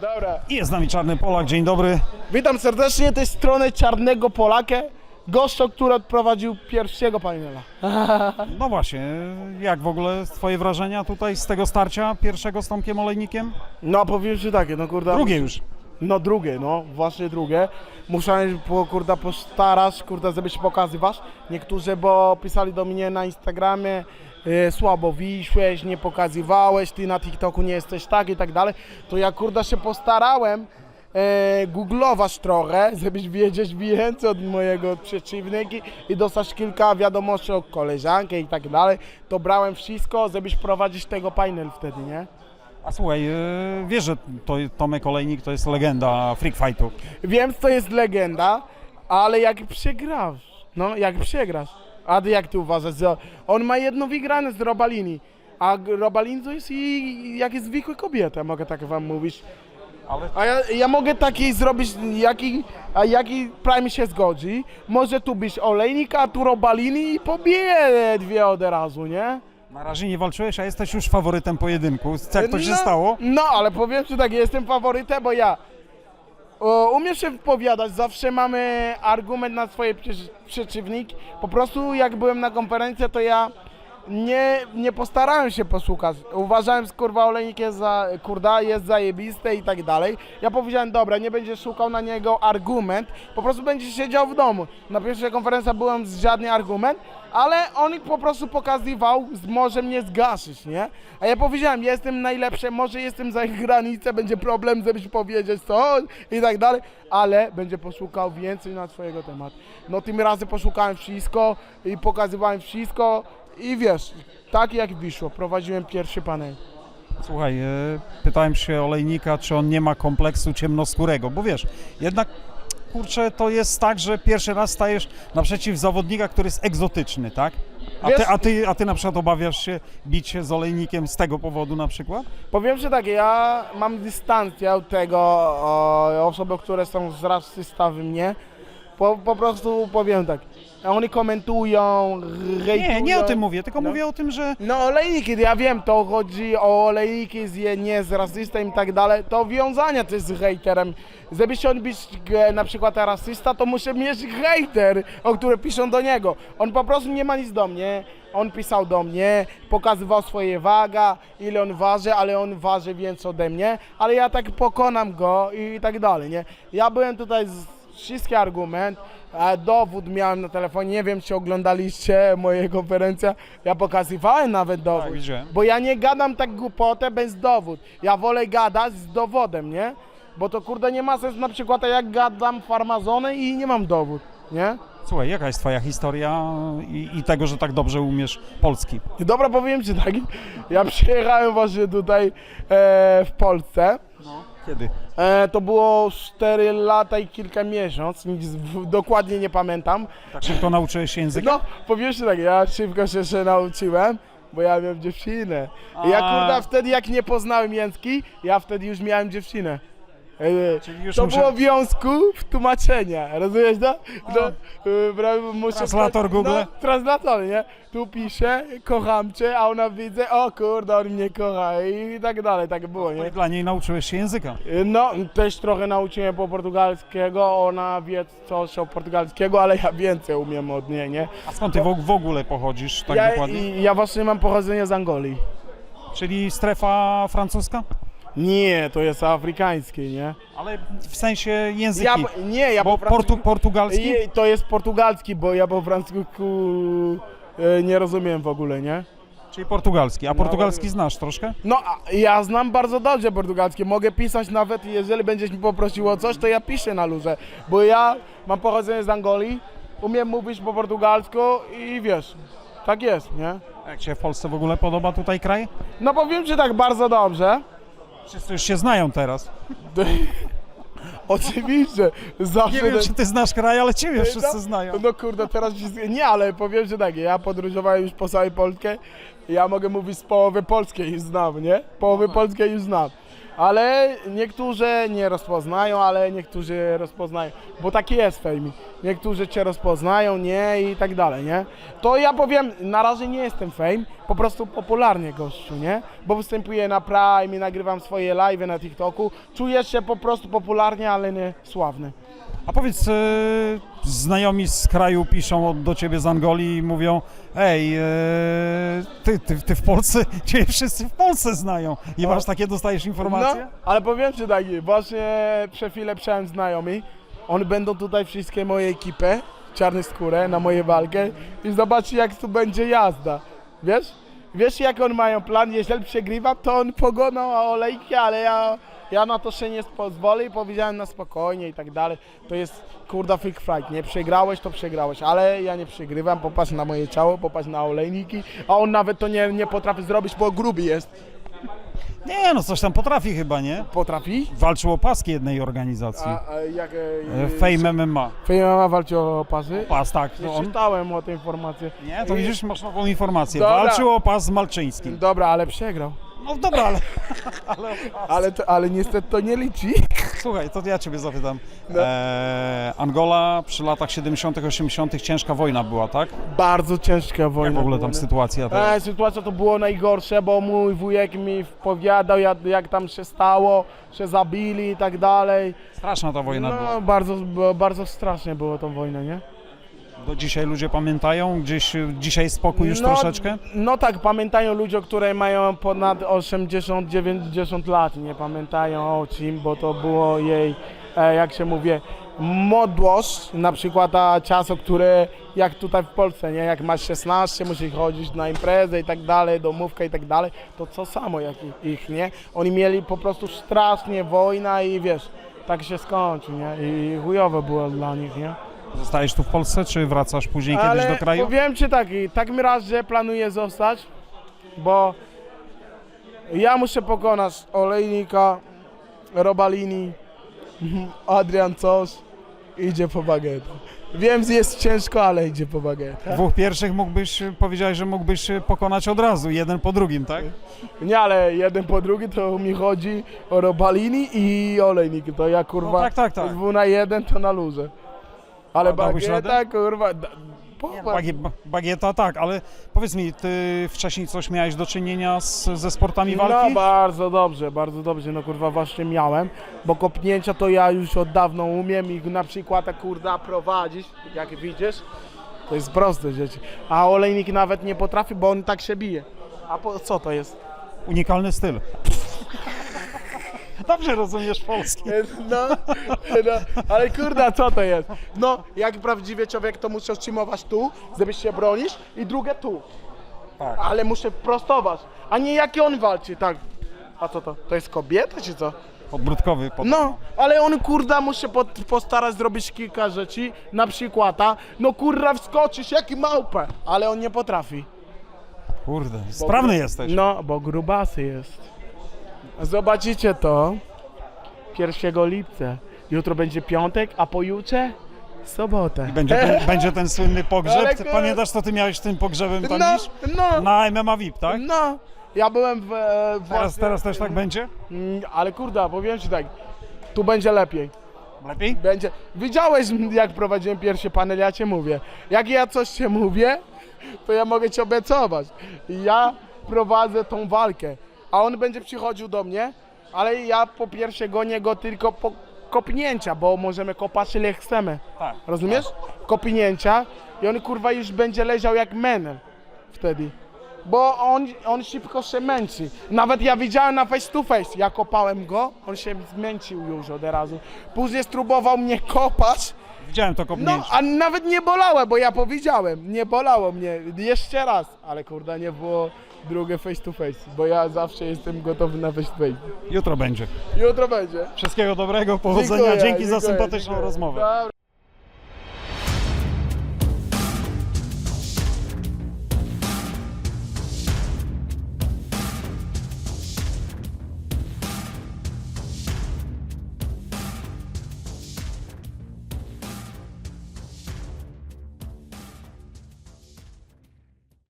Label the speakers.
Speaker 1: Dobra.
Speaker 2: I jest z nami Czarny Polak, dzień dobry.
Speaker 1: Witam serdecznie tej strony Czarnego Polakę, gościa, który odprowadził pierwszego panela.
Speaker 2: No właśnie, jak w ogóle twoje wrażenia tutaj z tego starcia pierwszego z Tomkiem Olejnikiem?
Speaker 1: No powiem ci takie, no kurde.
Speaker 2: Drugie już.
Speaker 1: No drugie, no właśnie drugie. Muszę po, kurde postarać, kurde, żeby się pokazywać. Niektórzy, bo pisali do mnie na Instagramie, e, słabo wyszłeś, nie pokazywałeś, ty na TikToku nie jesteś tak i tak dalej. To ja kurde się postarałem e, googlować trochę, żebyś wiedzieć więcej od mojego przeciwnika i dostać kilka wiadomości od koleżanki i tak dalej. To brałem wszystko, żebyś prowadzić tego panel wtedy, nie?
Speaker 2: A słuchaj, e, wiesz, że to, Tomek Olejnik to jest legenda freak fightu.
Speaker 1: Wiem, to jest legenda, ale jak przegrasz, no jak przegrasz, a ty jak ty uważasz, że on ma jedno wygrane z Robalini, a Robalin to jest i, jak jest zwykły kobieta, mogę tak wam mówić.
Speaker 2: Ale
Speaker 1: A ja, ja mogę taki zrobić, jaki, a jaki Prime się zgodzi, może tu być olejnik, a tu Robalini i pobije dwie od razu, nie?
Speaker 2: Na razie nie walczyłeś, a jesteś już faworytem pojedynku. Jak to się
Speaker 1: no,
Speaker 2: stało?
Speaker 1: No, ale powiem Ci tak, jestem faworytem, bo ja o, umiem się wypowiadać, zawsze mamy argument na swoje prze- przeciwniki. Po prostu jak byłem na konferencji, to ja nie, nie postarałem się posłuchać. Uważałem, że kurwa olejnik jest za, kurda, jest zajebiste i tak dalej. Ja powiedziałem, dobra, nie będziesz szukał na niego argument, po prostu będziesz siedział w domu. Na pierwszej konferencji byłem z żadny argument, ale on po prostu pokazywał, może mnie zgaszyć, nie? A ja powiedziałem, jestem najlepszy, może jestem za granicę, będzie problem, żebyś powiedzieć co i tak dalej, ale będzie poszukał więcej na twojego tematu. No tym razem poszukałem wszystko i pokazywałem wszystko i wiesz, tak jak wyszło, prowadziłem pierwszy panel.
Speaker 2: Słuchaj, e, pytałem się Olejnika, czy on nie ma kompleksu ciemnoskórego, bo wiesz, jednak kurczę, to jest tak, że pierwszy raz stajesz naprzeciw zawodnika, który jest egzotyczny, tak? A ty, a ty, a ty na przykład obawiasz się bić się z Olejnikiem z tego powodu na przykład?
Speaker 1: Powiem Ci tak, ja mam dystancję od tego, o, osoby, które są z rasysta w mnie. Po, po prostu powiem tak, oni komentują, hejtują.
Speaker 2: Nie, nie o tym mówię, tylko
Speaker 1: No.
Speaker 2: mówię o tym, że
Speaker 1: No olejniki, ja wiem, to chodzi o olejniki, z, nie z rasystą i tak dalej, to wiązania też z hejterem. Żeby się on być e, na przykład rasysta, to musi mieć hejter, o który piszą do niego. On po prostu nie ma nic do mnie, on pisał do mnie, pokazywał swoje waga, ile on waży, ale on waży więcej ode mnie, ale ja tak pokonam go i tak dalej, nie? Ja byłem tutaj z wszystkie argument, e, dowód miałem na telefonie, nie wiem czy oglądaliście moje konferencje, ja pokazywałem nawet dowód,
Speaker 2: Tak, widziałem.
Speaker 1: bo ja nie gadam tak głupotę bez dowód, ja wolę gadać z dowodem, nie? Bo to kurde nie ma sensu na przykład jak gadam farmazony i nie mam dowód, nie?
Speaker 2: słuchaj, jaka jest twoja historia i, i tego, że tak dobrze umiesz polski?
Speaker 1: Dobra, powiem Ci tak, ja przyjechałem właśnie tutaj e, w Polsce,
Speaker 2: Kiedy?
Speaker 1: e, to było 4 lata i kilka miesięcy, nic w- dokładnie nie pamiętam,
Speaker 2: Tak szybko nauczyłeś się języka?
Speaker 1: No, powiem ci tak, ja szybko się jeszcze nauczyłem, bo ja miałem dziewczynę. I ja
Speaker 2: A.
Speaker 1: kurda wtedy jak nie poznałem języki, ja wtedy już miałem dziewczynę.
Speaker 2: Czyli już
Speaker 1: to
Speaker 2: muszę-
Speaker 1: było w związku w tłumaczenia, rozumiesz to? No, e, bra- muszę
Speaker 2: Translator Google?
Speaker 1: No, translator, nie? Tu piszę, kocham cię, a ona widzę, o kurde, on mnie kocha i tak dalej, tak było,
Speaker 2: No
Speaker 1: nie?
Speaker 2: dla niej nauczyłeś się języka.
Speaker 1: No, też trochę nauczyłem po portugalskiego, ona wie coś o portugalskiego, ale ja więcej umiem od niej, nie?
Speaker 2: A skąd ty w, ogóle pochodzisz tak
Speaker 1: ja,
Speaker 2: dokładnie?
Speaker 1: ja właśnie mam pochodzenie z Angolii.
Speaker 2: Czyli strefa francuska?
Speaker 1: Nie, to jest afrykańskie, nie?
Speaker 2: Ale w sensie języki.
Speaker 1: Ja, po- nie, ja
Speaker 2: bo
Speaker 1: po
Speaker 2: portu, portugalski?
Speaker 1: To jest portugalski, bo ja po francusku e, nie rozumiem w ogóle, nie?
Speaker 2: Czyli portugalski. A
Speaker 1: No,
Speaker 2: portugalski znasz troszkę?
Speaker 1: No, a ja znam bardzo dobrze portugalski. Mogę pisać nawet, jeżeli będziesz mi poprosił o coś, to ja piszę na luzie. Bo ja mam pochodzenie z Angolii, umiem mówić po portugalsku i wiesz, tak jest, nie?
Speaker 2: Jak się w Polsce w ogóle podoba tutaj kraj?
Speaker 1: No powiem Ci tak bardzo dobrze.
Speaker 2: Wszyscy już się znają teraz.
Speaker 1: Oczywiście, zawsze...
Speaker 2: Nie wiem, czy ty znasz kraj, ale ciebie wszyscy
Speaker 1: no,
Speaker 2: znają.
Speaker 1: No kurde, teraz. Nie, ale powiem, że tak, ja podróżowałem już po całej Polsce, ja mogę mówić z połowy polskiej już znam, nie? Połowy polskiej już znam. Ale niektórzy nie rozpoznają, ale niektórzy rozpoznają, bo taki jest fame. Niektórzy cię rozpoznają, nie i tak dalej, nie? To ja powiem, na razie nie jestem fame, po prostu popularnie gościu, nie? Bo występuję na Prime i nagrywam swoje live na TikToku. Czuję się po prostu popularnie, ale nie sławny.
Speaker 2: A powiedz, e, znajomi z kraju piszą od- do ciebie z Angolii i mówią, ej, e, ty, ty, ty w Polsce, cię wszyscy w Polsce znają. I masz takie, dostajesz informacje?
Speaker 1: No, ale powiem Ci tak, właśnie przed chwilę przyjechałem znajomi, oni będą tutaj wszystkie moje ekipy, czarne skórę, na moje walkę i zobaczcie jak tu będzie jazda, wiesz? Wiesz jak oni mają plan, jeżeli przegrywa, to on pogona olejki, ale ja, ja na to się nie pozwolę i powiedziałem na spokojnie i tak dalej. To jest kurda freak fight, nie przegrałeś, to przegrałeś, ale ja nie przegrywam, popatrz na moje ciało, popatrz na olejniki, a on nawet to nie, nie potrafi zrobić, bo gruby jest.
Speaker 2: Nie, no coś tam potrafi chyba, nie?
Speaker 1: Potrafi?
Speaker 2: Walczył o paski jednej organizacji.
Speaker 1: A, a jak...
Speaker 2: E, Fame MMA.
Speaker 1: Walczy o pasy?
Speaker 2: Pas, tak.
Speaker 1: Nie
Speaker 2: No on,
Speaker 1: czytałem o tej informacji.
Speaker 2: nie, to widzisz, masz nową informację.
Speaker 1: Dobra.
Speaker 2: Walczył o pas z Malczyńskim.
Speaker 1: Dobra, ale przegrał.
Speaker 2: No dobra, ale
Speaker 1: Ale, to, ale niestety to nie liczy.
Speaker 2: słuchaj, to ja ciebie zapytam.
Speaker 1: No.
Speaker 2: E, Angola przy latach 70., 80. ciężka wojna była, tak?
Speaker 1: Bardzo ciężka wojna.
Speaker 2: Jak w ogóle
Speaker 1: była,
Speaker 2: tam
Speaker 1: nie?
Speaker 2: sytuacja teraz?
Speaker 1: E, sytuacja to było najgorsze, bo mój wujek mi powiadał, jak, jak tam się stało, że zabili i tak dalej.
Speaker 2: Straszna ta wojna była.
Speaker 1: No, bardzo, bardzo strasznie było tą wojnę, nie?
Speaker 2: Do dzisiaj ludzie pamiętają? Gdzieś y, dzisiaj spokój już
Speaker 1: no,
Speaker 2: troszeczkę?
Speaker 1: No tak, pamiętają ludzie, które mają ponad 80-90 lat, nie pamiętają o czym, bo to było jej, e, jak się mówię, młodość, na przykład ta czasy, które jak tutaj w Polsce, nie, jak masz 16, musisz chodzić na imprezę i tak dalej, domówka i tak dalej, to co samo jak ich, nie? Oni mieli po prostu strasznie wojna i wiesz, tak się skończy, nie? I chujowe było dla nich, nie?
Speaker 2: Zostajesz tu w Polsce, czy wracasz później kiedyś do kraju?
Speaker 1: powiem Ci tak, i tak mi raz, że planuję zostać, bo ja muszę pokonać Olejnika, Robalini, Adrian Coś, idzie po bagetę. Wiem, że jest ciężko, ale idzie po bagetę.
Speaker 2: Dwóch pierwszych mógłbyś, powiedziałeś, że mógłbyś pokonać od razu, jeden po drugim, tak?
Speaker 1: Nie, ale jeden po drugi to mi chodzi o Robalini i Olejnik, to ja kurwa
Speaker 2: No tak, tak, tak.
Speaker 1: dwu na jeden to na luzie. Ale
Speaker 2: dałbyś
Speaker 1: bagieta,
Speaker 2: radę?
Speaker 1: kurwa, da, popatrz.
Speaker 2: Bagie, ba- bagieta tak, ale powiedz mi, ty wcześniej coś miałeś do czynienia z, ze sportami
Speaker 1: No
Speaker 2: walki?
Speaker 1: bardzo dobrze, bardzo dobrze, no kurwa właśnie miałem, bo kopnięcia to ja już od dawna umiem i na przykład tak kurda prowadzić, jak widzisz, to jest proste rzeczy, a olejnik nawet nie potrafi, bo on tak się bije. A po, co to jest?
Speaker 2: Unikalny styl. Dobrze rozumiesz polski.
Speaker 1: No, no, ale kurda, co to jest? No, jak prawdziwy człowiek to muszę utrzymywać tu, żebyś się bronić i drugie tu,
Speaker 2: Tak.
Speaker 1: ale muszę prostować, a nie jak on walczy, tak. A co to? To jest kobieta czy co?
Speaker 2: Podbródkowy. Pod...
Speaker 1: No, ale on kurda musi po, postarać zrobić kilka rzeczy, na przykład, a, no kurwa wskoczysz jak małpę, ale on nie potrafi.
Speaker 2: Kurde, sprawny jesteś.
Speaker 1: No, bo grubasy jest. Zobaczycie to 1 lipca. Jutro będzie piątek, a pojutrze sobota.
Speaker 2: Będzie ten, będzie ten słynny pogrzeb.
Speaker 1: Ale
Speaker 2: Ty
Speaker 1: kur-
Speaker 2: pamiętasz, co ty miałeś tym pogrzebem tam
Speaker 1: No, no,
Speaker 2: Na MMA VIP, tak?
Speaker 1: no. Ja byłem w... e,
Speaker 2: Teraz,
Speaker 1: właśnie-
Speaker 2: teraz też tak będzie?
Speaker 1: Mm, Ale kurda, powiem ci tak, tu będzie lepiej.
Speaker 2: Lepiej?
Speaker 1: Będzie. Widziałeś, jak prowadziłem pierwszy panel, ja cię mówię. Jak ja coś cię mówię, to ja mogę ci obiecować. Ja prowadzę tą walkę, a on będzie przychodził do mnie, ale ja po pierwsze gonię go tylko po kopnięcia, bo możemy kopać ile chcemy.
Speaker 2: Tak.
Speaker 1: Rozumiesz? Kopnięcia i on kurwa już będzie leżał jak menel wtedy. Bo on, on szybko się męczy. Nawet ja widziałem na face to face, ja kopałem go, on się zmęczył już od razu. Później spróbował mnie kopać,
Speaker 2: Widziałem to
Speaker 1: no
Speaker 2: kopnięcie.
Speaker 1: a nawet nie bolało, bo ja powiedziałem, nie bolało mnie, jeszcze raz. Ale kurda nie było drugie face to face, bo ja zawsze jestem gotowy na face to face.
Speaker 2: Jutro będzie.
Speaker 1: Jutro będzie.
Speaker 2: Wszystkiego dobrego, powodzenia.
Speaker 1: Dziękuję,
Speaker 2: Dzięki za
Speaker 1: dziękuję,
Speaker 2: sympatyczną
Speaker 1: dziękuję.
Speaker 2: rozmowę.
Speaker 1: Dobra.